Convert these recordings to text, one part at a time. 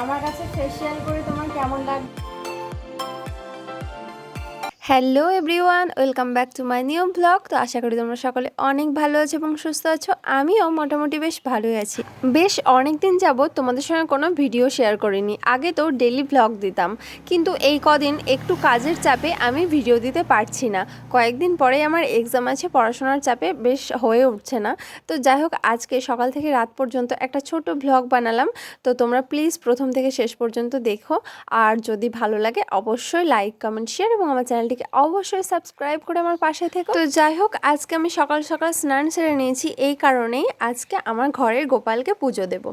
আমার কাছে ফেসিয়াল করে তোমার কেমন লাগবে hello everyone, welcome back to my new blog. তো আশা করি তোমরা সকলে অনেক ভালো আছো এবং সুস্থ আছো। আমিও মোটামুটি বেশ ভালোই আছি। বেশ অনেক দিন যাবৎ তোমাদের সঙ্গে কোনো ভিডিও শেয়ার করিনি। আগে তো ডেলি ব্লগ দিতাম। কিন্তু এই কদিন একটু কাজের চাপে আমি ভিডিও দিতে পারছি না। কয়েকদিন পরেই আমার এক্সাম আছে, পড়াশোনার চাপে বেশ হয়ে উঠছে না। তো যাই হোক, আজকে সকাল থেকে রাত পর্যন্ত একটা ছোট ব্লগ বানালাম। তো তোমরা প্লিজ প্রথম থেকে শেষ পর্যন্ত দেখো। আর যদি ভালো লাগে, অবশ্যই লাইক কমেন্ট শেয়ার এবং আমার চ্যানেলটিকে অবশ্যই সাবস্ক্রাইব করে আমার পাশে থেকো। তো যাই হোক আজকে আমি সকাল সকাল স্নান সেরে নিয়েছি, এই কারণেই আজকে আমার ঘরের গোপালকে পুজো দেব।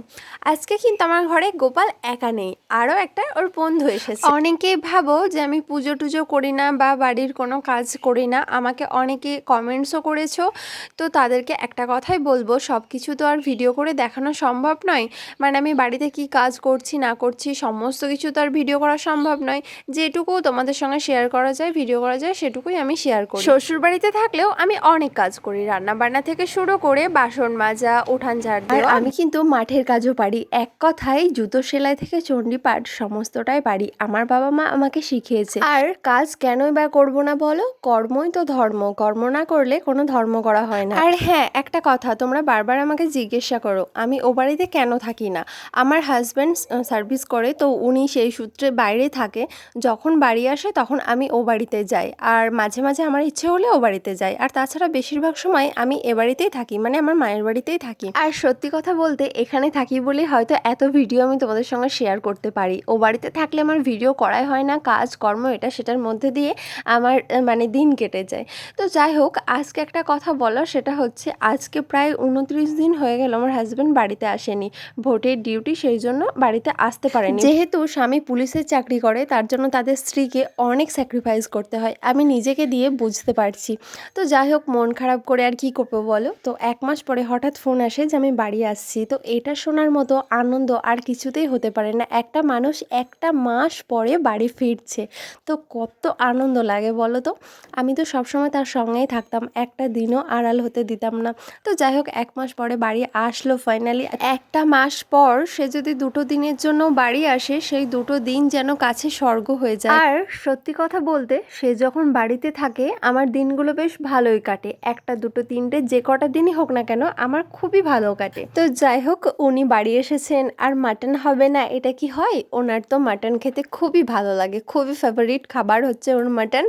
আজকে কিন্তু আমার ঘরে গোপাল একা নেই, আরও একটা ওর বন্ধু এসেছে। অনেকেই ভাবো যে আমি পুজো টুজো করি না বা বাড়ির কোনো কাজ করি না, আমাকে অনেকে কমেন্টসও করেছ, তো তাদেরকে একটা কথাই বলব সব কিছু তো আর ভিডিও করে দেখানো সম্ভব নয়। মানে আমি বাড়িতে কি কাজ করছি, না করছি, সমস্ত কিছু তো আর ভিডিও করা সম্ভব নয়। যেটুকু তোমাদের সঙ্গে শেয়ার করা যায় ভিডিও করা যায় সেটুকুই আমি শেয়ার করি। শ্বশুর বাড়িতে থাকলেও আমি অনেক কাজ করি। রান্না বান্না থেকে শুরু করে বাসন মাজা উঠান ঝাড় দেওয়া। আমি কিন্তু মাঠের কাজও পারি। এক কথায় জুতো সেলাই থেকে চণ্ডীপাঠ সমস্তটাই পারি। আমার বাবা মা আমাকে শিখিয়েছে। আর কাজ কেনই বা করব না বলো? কর্মই তো ধর্ম। কর্ম না করলে কোনো ধর্ম করা হয় না। আর হ্যাঁ একটা কথা তোমরা বারবার আমাকে জিজ্ঞাসা করো আমি ও বাড়িতে কেন থাকি না? আমার হাজব্যান্ড সার্ভিস করে তো উনি সেই সূত্রে বাইরে থাকে। যখন বাড়ি আসে তখন আমি ও বাড়িতে যাই। আর মাঝে মাঝে আমার ইচ্ছে হলে ও বাড়িতে যাই। আর তাছাড়া বেশিরভাগ সময় আমি এ বাড়িতেই থাকি মানে আমার মায়ের বাড়িতেই থাকি। আর সত্যি কথা বলতে এখানে থাকি বলে হয়তো এত ভিডিও আমি তোমাদের সঙ্গে শেয়ার করতে পারি। ও বাড়িতে থাকলে আমার ভিডিও করাই হয় না কাজ কর্ম এটা সেটার মধ্যে দিয়ে আমার মানে দিন কেটে যায়। তো যাই হোক আজকে একটা কথা বলো সেটা হচ্ছে আজকে প্রায় উনত্রিশ দিন হয়ে গেল আমার হাজব্যান্ড বাড়িতে আসেনি। ভোটের ডিউটি সেই জন্য বাড়িতে আসতে পারেনি। যেহেতু স্বামী পুলিশের চাকরি করে তার জন্য তাদের স্ত্রীকে অনেক স্যাক্রিফাইস করতে হয়, আমি নিজেকে দিয়ে বুঝতে পারছি। তো যাই হোক, মন খারাপ করে আর কি করব বলো? তো এক মাস পরে হঠাৎ ফোন আসে যে আমি বাড়ি আসছি। তো এটা শোনার মতো আনন্দ আর কিছুতেই হতে পারে না। একটা মানুষ একটা মাস পরে বাড়ি ফিরছে। তো কত আনন্দ লাগে বলো তো? আমি তো সবসময় তার সঙ্গেই থাকতাম। একটা দিনও আড়াল হতে দিতাম না। তো যাই হোক, এক মাস পরে বাড়ি আসলো ফাইনালি একটা মাস পর সে যদি দুটো দিনের জন্য বাড়ি আসে, সেই দুটো দিন যেন কাছে স্বর্গ হয়ে যায়। আর সত্যি কথা বলতে সে যখন বাড়িতে থাকে, আমার দিনগুলো বেশ ভালোই কাটে। একটা, দুটো, তিনটে, যে কটা দিনই হোক না কেন, আমার খুবই ভালো কাটে। তো যাই হোক, উনি বাড়ি এসেছেন, আর মাটন হবে না, এটা কি হয়? ওনার তো মাটন খেতে খুবই ভালো লাগে, খুবই ফেভারিট খাবার হচ্ছে ওর মাটন।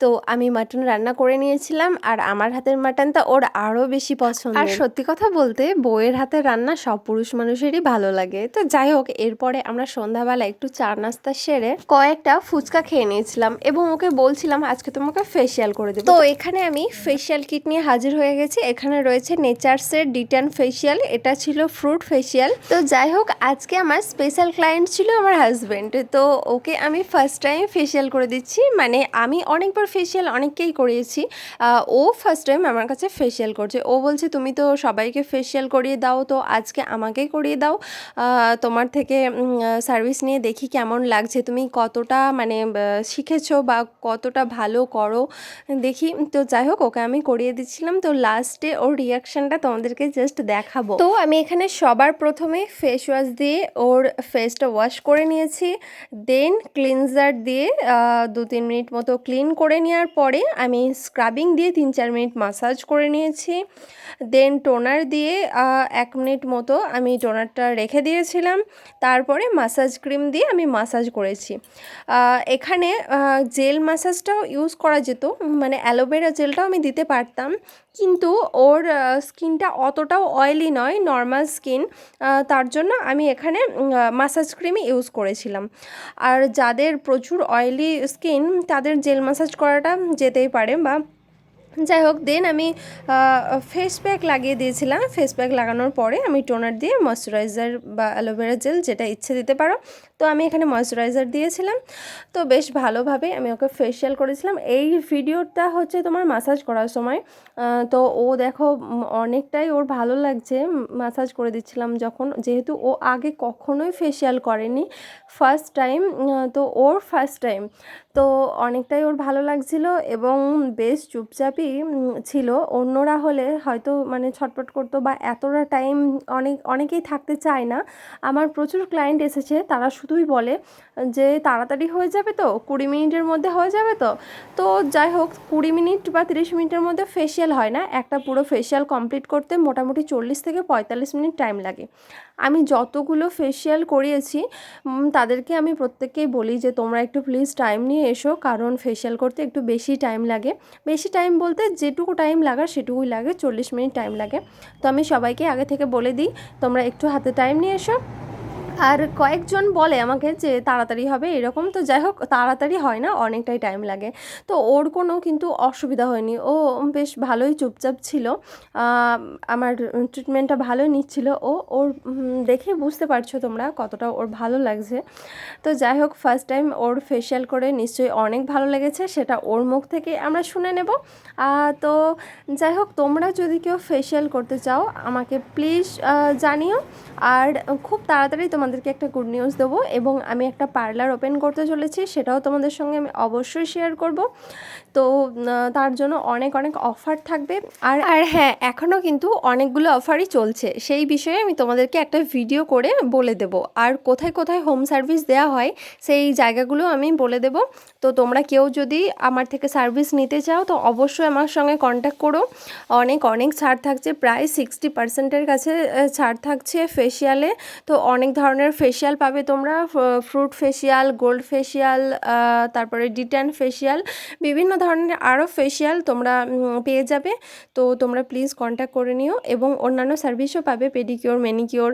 তো আমি মাটন রান্না করে নিয়েছিলাম, আর আমার হাতের মাটনটা ওর আরও বেশি পছন্দ আর সত্যি কথা বলতে, বউয়ের হাতের রান্না সব পুরুষ মানুষেরই ভালো লাগে। তো যাই হোক, এরপরে আমরা সন্ধ্যাবেলা একটু চা নাস্তা সেরে কয়েকটা ফুচকা খেয়ে নিয়েছিলাম, এবং ওকে বলছিলাম আজকে তোমাকে ফেসিয়াল করে দেবো। তো এখানে আমি ফেসিয়াল কিট নিয়ে হাজির হয়ে গেছি। এখানে রয়েছে নেচার্সের ডিটান ফেসিয়াল এটা ছিল ফ্রুট ফেসিয়াল তো যাই হোক, আজকে আমার স্পেশাল ক্লায়েন্ট ছিল আমার হাজব্যান্ড তো ওকে আমি ফার্স্ট টাইম ফেসিয়াল করে দিচ্ছি। মানে আমি অনেকবার ফেসিয়াল অনেককেই করিয়েছি। ও ফার্স্ট টাইম আমার কাছে ফেসিয়াল করছে। ও বলছে, তুমি তো সবাইকে ফেসিয়াল করিয়ে দাও, তো আজকে আমাকেই করিয়ে দাও। তোমার থেকে সার্ভিস নিয়ে দেখি কেমন লাগছে। তুমি কতটা মানে শিখেছো বা কতটা ভালো করো, দেখি। তো যাই হোক, ওকে আমি করিয়ে দিচ্ছিলাম। তো লাস্টে ওর রিয়াকশানটা তোমাদেরকে জাস্ট দেখাবো। তো আমি এখানে সবার প্রথমে ফেস ওয়াশ দিয়ে ওর ফেসটা ওয়াশ করে নিয়েছি। দেন ক্লিনজার দিয়ে দু তিন মিনিট মতো ক্লিন করে নেওয়ার পরে আমি স্ক্রাবিং দিয়ে তিন চার মিনিট মাসাজ করে নিয়েছি। দেন টোনার দিয়ে এক মিনিট মতো আমি টোনারটা রেখে দিয়েছিলাম। তারপরে মাসাজ ক্রিম দিয়ে আমি মাসাজ করেছি। এখানে জেল মাসাজটাও ইউজ করা যেত মানে অ্যালোভেরা জেলটাও আমি দিতে পারতাম। কিন্তু ওর স্কিনটা অতটাও অয়েলি নয় নর্মাল স্কিন তার জন্য আমি এখানে মাসাজ ক্রিমই ইউজ করেছিলাম। আর যাদের প্রচুর অয়েলি স্কিন তাদের জেল মাসাজ করাটা যেতেই পারে বা যাই হোক দেন আমি ফেস প্যাক লাগিয়ে দিয়েছিলাম। ফেস প্যাক লাগানোর পরে আমি টোনার দিয়ে ময়শ্চারাইজার বা অ্যালোভেরা জেল যেটা ইচ্ছে দিতে পারো তো আমি এখানে ময়শ্চারাইজার দিয়েছিলাম। তো বেশ ভালোভাবে আমি ওকে ফেসিয়াল করেছিলাম। এই ভিডিওটা হচ্ছে তোমার মাসাজ করার সময়। তো ও দেখো অনেকটাই ওর ভালো লাগছে মাসাজ করে দিচ্ছিলাম যখন। যেহেতু ও আগে কখনোই ফেসিয়াল করেনি। ফার্স্ট টাইম তো ওর ফার্স্ট টাইম তো অনেকটাই ওর ভালো লাগছিল এবং বেশ চুপচাপই ছিল। অন্যরা হলে হয়তো মানে ছটপট করতো বা এতটা টাইম অনেক, অনেকেই থাকতে চায় না। আমার প্রচুর ক্লায়েন্ট এসেছে, তারা শুধুই বলে, যে তাড়াতাড়ি হয়ে যাবে তো, কুড়ি মিনিটের মধ্যে হয়ে যাবে তো। তো যাই হোক, কুড়ি মিনিট বা তিরিশ মিনিটের মধ্যে ফেসিয়াল হয় না, একটা পুরো ফেসিয়াল কমপ্লিট করতে মোটামুটি চল্লিশ থেকে পঁয়তাল্লিশ মিনিট টাইম লাগে। আমি যতগুলো ফেসিয়াল করিয়েছি তাদেরকে আমি প্রত্যেককেই বলি যে, তোমরা একটু প্লিজ টাইম নিয়ে এসো, কারণ ফেসিয়াল করতে একটু বেশি টাইম লাগে। বেশি টাইম বলতে যেটুকু টাইম লাগার সেটুকুই লাগে, চল্লিশ মিনিট টাইম লাগে। তো আমি সবাইকে আগে থেকে বলে দিই, তোমরা একটু হাতে টাইম নিয়ে এসো। আর কয়েকজন বলে আমাকে যে তাড়াতাড়ি হবে এরকম, তো যাই হোক তাড়াতাড়ি হয় না, অনেকটাই টাইম লাগে। তো ওর কোনো কিন্তু অসুবিধা হয়নি। ও বেশ ভালোই চুপচাপ ছিল। আমার ট্রিটমেন্টটা ভালোই নিচ্ছিল। ও, ওর দেখে বুঝতে পারছ তোমরা কতটা ওর ভালো লাগছে। তো যাই হোক ফার্স্ট টাইম ওর ফেসিয়াল করে নিশ্চয়ই অনেক ভালো লেগেছে, সেটা ওর মুখ থেকে আমরা শুনে নেব। তো যাই হোক, তোমরা যদি কেউ ফেসিয়াল করতে চাও, আমাকে প্লিজ জানিও। আর খুব তাড়াতাড়ি তোমাদেরকে একটা গুড নিউজ দেবো এবং আমি একটা পার্লার ওপেন করতে চলেছি, সেটাও তোমাদের সঙ্গে আমি অবশ্যই শেয়ার করব। তো তার জন্য অনেক অনেক অফার থাকবে। আর আর হ্যাঁ এখনও কিন্তু অনেকগুলো অফারই চলছে। সেই বিষয়ে আমি তোমাদেরকে একটা ভিডিও করে বলে দেব। আর কোথায় কোথায় হোম সার্ভিস দেওয়া হয়, সেই জায়গাগুলো আমি বলে দেব। তো তোমরা কেউ যদি আমার থেকে সার্ভিস নিতে চাও, তো অবশ্যই আমার সঙ্গে কন্ট্যাক্ট করো। অনেক অনেক ছাড় থাকছে, প্রায় সিক্সটি পার্সেন্টের কাছে ছাড় থাকছে ফেসিয়ালে তো অনেক ধরনের ফেসিয়াল পাবে তোমরা ফ্রুট ফেসিয়াল গোল্ড ফেসিয়াল তারপরে ডিট্যান ফেসিয়াল বিভিন্ন ধরনের আরও ফেসিয়াল তোমরা পেয়ে যাবে। তো তোমরা প্লিজ কন্ট্যাক্ট করে নিও এবং অন্যান্য সার্ভিসও পাবে পেডিকিওর ম্যানিকিওর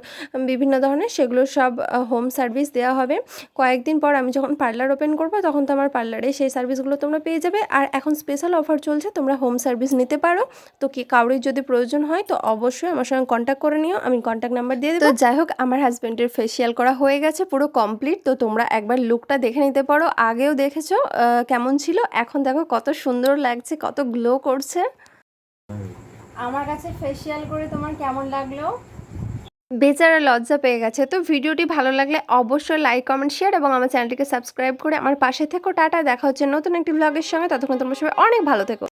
বিভিন্ন ধরনের, সেগুলো সব হোম সার্ভিস দেওয়া হবে। কয়েকদিন পর আমি যখন পার্লার ওপেন করব, তখন তো আমার পার্লারে সেই সার্ভিসগুলো তোমরা পেয়ে যাবে। আর এখন স্পেশাল অফার চলছে, তোমরা হোম সার্ভিস নিতে পারো। তো কি কাউরির যদি প্রয়োজন হয়, তো অবশ্যই আমার সঙ্গে কন্ট্যাক্ট করে নিও। আমি কন্ট্যাক্ট নাম্বার দিয়ে দেবো। যাই হোক, আমার হাজব্যান্ডের ফেসিয়াল করা হয়ে গেছে পুরো কমপ্লিট তো তোমরা একবার লুকটা দেখে নিতে পারো। আগেও দেখেছ কেমন ছিল? এখন দেখো কত সুন্দর লাগছে কত গ্লো করছে। আমার কাছে ফেসিয়াল করে তোমার কেমন লাগল? বেচারা লজ্জা পেয়ে গেছে। তো ভিডিওটি ভালো লাগলে অবশ্যই লাইক কমেন্ট শেয়ার এবং আমার চ্যানেলটিকে সাবস্ক্রাইব করে আমার পাশে থেকো। টাটা দেখা হচ্ছে নতুন একটি ব্লগের সঙ্গে। ততক্ষণ তোমার সবাই অনেক ভালো থেকো।